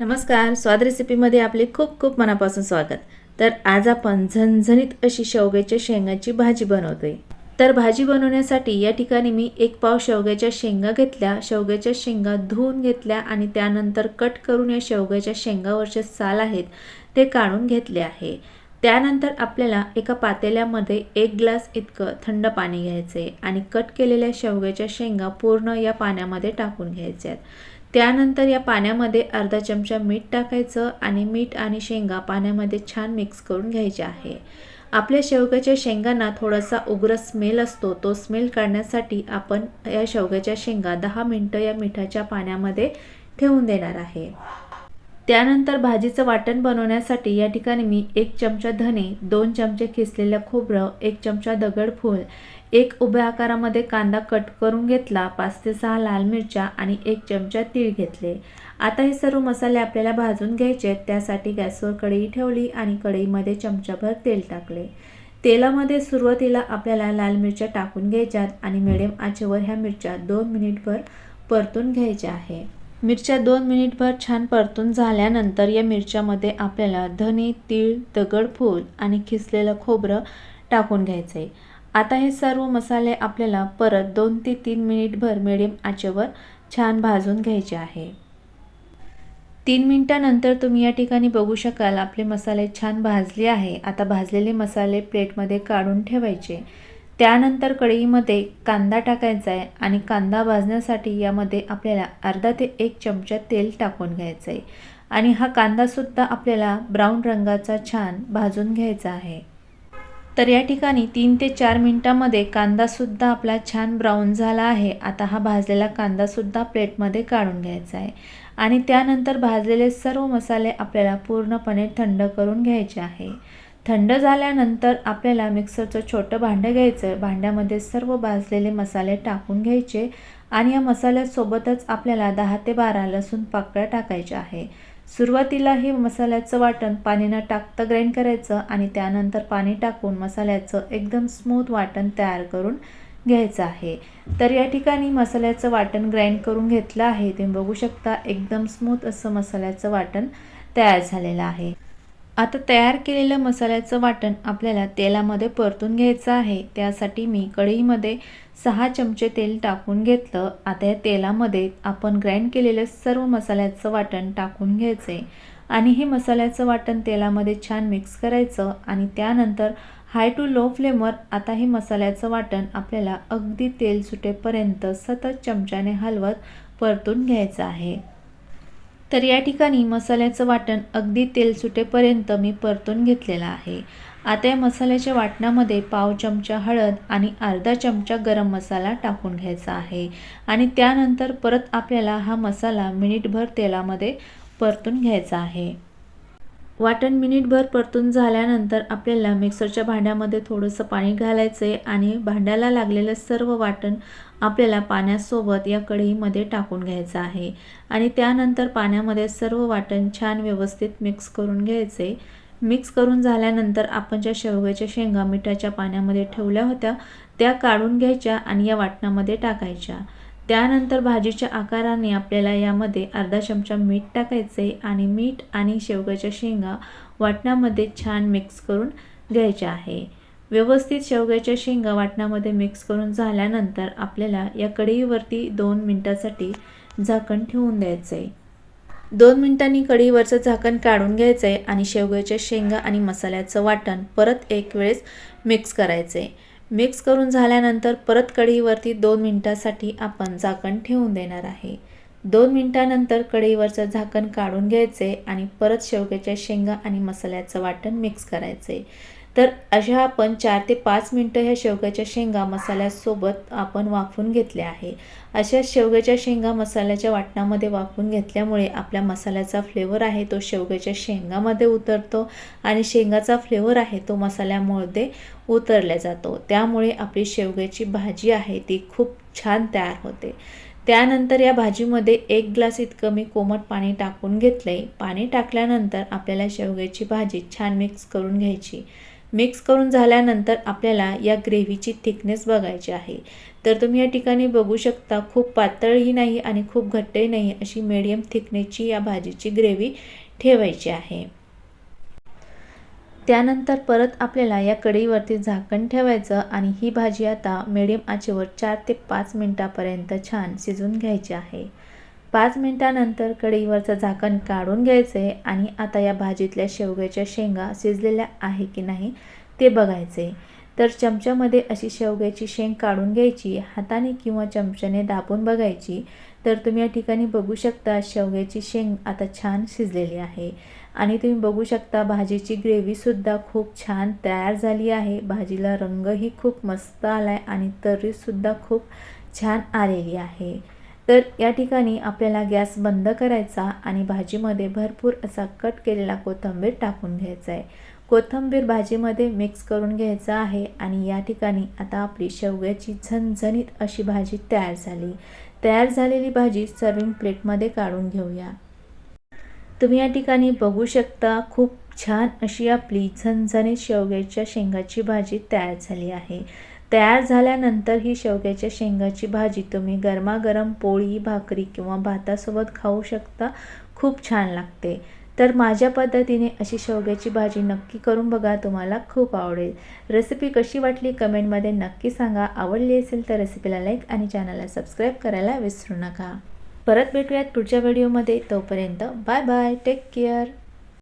नमस्कार. स्वाद रेसिपीमध्ये आपले खूप खूप मनापासून स्वागत. तर आज आपण झणझणीत अशी शेवग्याच्या शेंगाची भाजी बनवतोय. तर भाजी बनवण्यासाठी या ठिकाणी मी एक पाव शेवग्याच्या शेंगा घेतल्या. शेवग्याच्या शेंगा धुवून घेतल्या आणि त्यानंतर कट करून या शेवग्याच्या शेंगावरचे साल आहेत ते काढून घेतले आहे. त्यानंतर आपल्याला एका पातेल्यामध्ये एक ग्लास इतकं थंड पाणी घ्यायचं आहे आणि कट केलेल्या शेवग्याच्या शेंगा पूर्ण या पाण्यामध्ये टाकून घ्यायच्या आहेत त्यानंतर या पाण्यामध्ये अर्धा चमचा मीठ टाकायचं आणि मीठ आणि शेंगा पाण्यामध्ये छान मिक्स करून घ्यायचे आहे. आपल्या शेवग्याच्या शेंगांना थोडासा उग्र स्मेल असतो तो स्मेल काढण्यासाठी आपण या शेवग्याच्या शेंगा दहा मिनटं या मिठाच्या पाण्यामध्ये ठेवून देणार आहे. त्यानंतर भाजीचं वाटण बनवण्यासाठी या ठिकाणी मी एक चमचा धने दोन चमचे खिसलेलं खोबरं एक चमचा दगडफूल एक उभ्या आकारामध्ये कांदा कट करून घेतला पाच ते सहा लाल मिरच्या आणि एक चमचा तीळ घेतले. आता हे सर्व मसाले आपल्याला भाजून घ्यायचे आहेत त्यासाठी गॅसवर कढई ठेवली आणि कढईमध्ये चमचाभर तेल टाकले. तेलामध्ये सुरुवातीला आपल्याला लाल मिरच्या टाकून घ्यायच्यात आणि मिडियम आचेवर ह्या मिरच्या दोन मिनिटभर परतून घ्यायच्या आहे. मिरच्या दोन मिनिटभर छान परतून झाल्यानंतर या मिरच्यामध्ये आपल्याला धने तीळ दगडफूल आणि खिसलेलं खोबरं टाकून घ्यायचं आहे आता हे सर्व मसाले आपल्याला परत दोन ते तीन मिनिटभर मिडियम आचेवर छान भाजून घ्यायचे आहे. तीन मिनटानंतर तुम्ही या ठिकाणी बघू शकाल आपले मसाले छान भाजले आहे. आता भाजलेले मसाले प्लेटमध्ये काढून ठेवायचे. त्यानंतर कढईमध्ये कांदा टाकायचा आहे आणि कांदा भाजण्यासाठी यामध्ये आपल्याला अर्धा ते एक चमचा तेल टाकून घ्यायचं आहे आणि हा कांदासुद्धा आपल्याला ब्राऊन रंगाचा छान भाजून घ्यायचा आहे. तर या ठिकाणी तीन ते चार मिनटामध्ये कांदासुद्धा आपला छान ब्राऊन झाला आहे. आता हा भाजलेला कांदासुद्धा प्लेटमध्ये काढून घ्यायचा आहे. आणि त्यानंतर भाजलेले सर्व मसाले आपल्याला पूर्णपणे थंड करून घ्यायचे आहे. थंड झाल्यानंतर आपल्याला मिक्सरचं छोटं भांडं घ्यायचं. भांड्यामध्ये सर्व भाजलेले मसाले टाकून घ्यायचे आणि या मसाल्यासोबतच आपल्याला दहा ते बारा लसूण पाकळ्या टाकायच्या आहे. सुरुवातीला हे मसाल्याचं वाटण पाणी न टाकता ग्राइंड करायचं आणि त्यानंतर पाणी टाकून मसाल्याचं एकदम स्मूथ वाटण तयार करून घ्यायचं आहे. तर या ठिकाणी मसाल्याचं वाटण ग्राइंड करून घेतलं आहे. तुम्ही बघू शकता एकदम स्मूथ असं मसाल्याचं वाटण तयार झालेलं आहे. आता तयार केलेलं मसाल्याचं वाटण आपल्याला तेलामध्ये परतून घ्यायचं आहे. त्यासाठी मी कढईमध्ये सहा चमचे तेल टाकून घेतलं. आता या तेलामध्ये आपण ग्राइंड केलेलं सर्व मसाल्याचं वाटण टाकून घ्यायचं आहे आणि हे मसाल्याचं वाटण तेलामध्ये छान मिक्स करायचं आणि त्यानंतर हाय टू लो फ्लेमवर आता हे मसाल्याचं वाटण आपल्याला अगदी तेल सुटेपर्यंत सतत चमच्याने हलवत परतून घ्यायचं आहे. तर या ठिकाणी मसाल्याचं वाटण अगदी तेल सुटेपर्यंत मी परतून घेतलेलं आहे. आता या मसाल्याच्या वाटणामध्ये पाव चमचा हळद आणि अर्धा चमचा गरम मसाला टाकून घ्यायचा आहे. आणि त्यानंतर परत आपल्याला हा मसाला मिनिटभर तेलामध्ये परतून घ्यायचा आहे. वाटण मिनिटभर परतून झाल्यानंतर आपल्याला मिक्सरच्या भांड्यामध्ये थोडंसं पाणी घालायचं आहे आणि भांड्याला लागलेलं सर्व वाटण आपल्याला पाण्यासोबत या कढईमध्ये टाकून घ्यायचं आहे. आणि त्यानंतर पाण्यामध्ये सर्व वाटण छान व्यवस्थित मिक्स करून घ्यायचे मिक्स करून झाल्यानंतर आपण ज्या शेवग्याच्या शेंगा मिठाच्या पाण्यामध्ये ठेवल्या होत्या त्या काढून घ्यायच्या आणि या वाटणामध्ये टाकायच्या. त्यानंतर भाजीच्या आकाराने आपल्याला यामध्ये अर्धा चमचा मीठ टाकायचे आणि मीठ आणि शेवग्याच्या शेंगा वाटणामध्ये छान मिक्स करून घ्यायचे आहे. व्यवस्थित शेवग्याच्या शेंगा वाटणामध्ये मिक्स करून झाल्यानंतर आपल्याला या कढईवरती दोन मिनटासाठी झाकण ठेवून द्यायचं. आहे दोन मिनिटांनी कढईवरचं झाकण काढून घ्यायचं आहे आणि शेवग्याच्या शेंगा आणि मसाल्याचं वाटण परत एक वेळेस मिक्स करायचं. आहे मिक्स करून झाल्यानंतर परत कढईवरती दोन मिनटासाठी आपण झाकण ठेवून देणार आहे. दोन मिनटानंतर कढईवरचं झाकण काढून घ्यायचे आणि परत शेवग्याच्या शेंगा आणि मसाल्याचं वाटण मिक्स करायचे. तर अशा आपण चार ते पाच मिनटं ह्या शेवग्याच्या शेंगा मसाल्यासोबत आपण वाफून घेतल्या आहे. अशा शेवग्याच्या शेंगा मसाल्याच्या वाटणामध्ये वाफून घेतल्यामुळे आपल्या मसाल्याचा फ्लेवर आहे तो शेवग्याच्या शेंगामध्ये उतरतो आणि शेंगाचा फ्लेवर आहे तो मसाल्यामध्ये उतरला जातो. त्यामुळे आपली शेवग्याची भाजी आहे ती खूप छान तयार होते. त्यानंतर या भाजीमध्ये एक ग्लास इतकं मी कोमट पाणी टाकून घेतलं आहे पाणी टाकल्यानंतर आपल्याला शेवग्याची भाजी छान मिक्स करून घ्यायची. मिक्स करून झाल्यानंतर आपल्याला या ग्रेव्हीची थिकनेस बघायची आहे. तर तुम्ही या ठिकाणी बघू शकता खूप पातळही नाही आणि खूप घट्टही नाही अशी मिडियम थिकनेसची या भाजीची ग्रेव्ही ठेवायची आहे. त्यानंतर परत आपल्याला या कढईवरती झाकण ठेवायचं आणि ही भाजी आता मिडियम आचेवर चार ते पाच मिनटापर्यंत छान शिजवून घ्यायची आहे. पाच मिनटानंतर कढईवरचं झाकण काढून घ्यायचं आहे आणि आता या भाजीतल्या शेवग्याच्या शेंगा शिजलेल्या आहे की नाही ते बघायचे. तर चमच्यामध्ये अशी शेवग्याची शेंग काढून घ्यायची हाताने किंवा चमच्याने दाबून बघायची. तर तुम्ही या ठिकाणी बघू शकता शेवग्याची शेंग आता छान शिजलेली आहे. आणि तुम्ही बघू शकता भाजीची ग्रेव्हीसुद्धा खूप छान तयार झाली आहे. भाजीला रंगही खूप मस्त आला आहे आणि तर्रीसुद्धा खूप छान आलेली आहे. तर या ठिकाणी आपल्याला गॅस बंद करायचा आणि भाजीमध्ये भरपूर असा कट केलेला कोथिंबीर टाकून घ्यायचा आहे. कोथिंबीर भाजीमध्ये मिक्स करून घ्यायचा आहे आणि या ठिकाणी आता आपली शेवग्याची झणझणीत अशी भाजी तयार झाली. तयार झालेली भाजी सर्विंग प्लेटमध्ये काढून घेऊया. तुम्ही या ठिकाणी बघू शकता खूप छान अशी आपली झणझणीत शेवग्याच्या शेंगाची भाजी तयार झाली आहे. तयार झाल्यानंतर ही शेवग्याच्या शेंगाची भाजी तुम्ही गरमागरम पोळी भाकरी किंवा भातासोबत खाऊ शकता. खूप छान लागते. तर माझ्या पद्धतीने अशी शेवग्याची भाजी नक्की करून बघा तुम्हाला खूप आवडेल. रेसिपी कशी वाटली कमेंटमध्ये नक्की सांगा. आवडली असेल तर रेसिपीला लाईक आणि चॅनलला सबस्क्राईब करायला विसरू नका. परत भेटूयात पुढच्या व्हिडिओमध्ये. तोपर्यंत बाय बाय टेक केअर.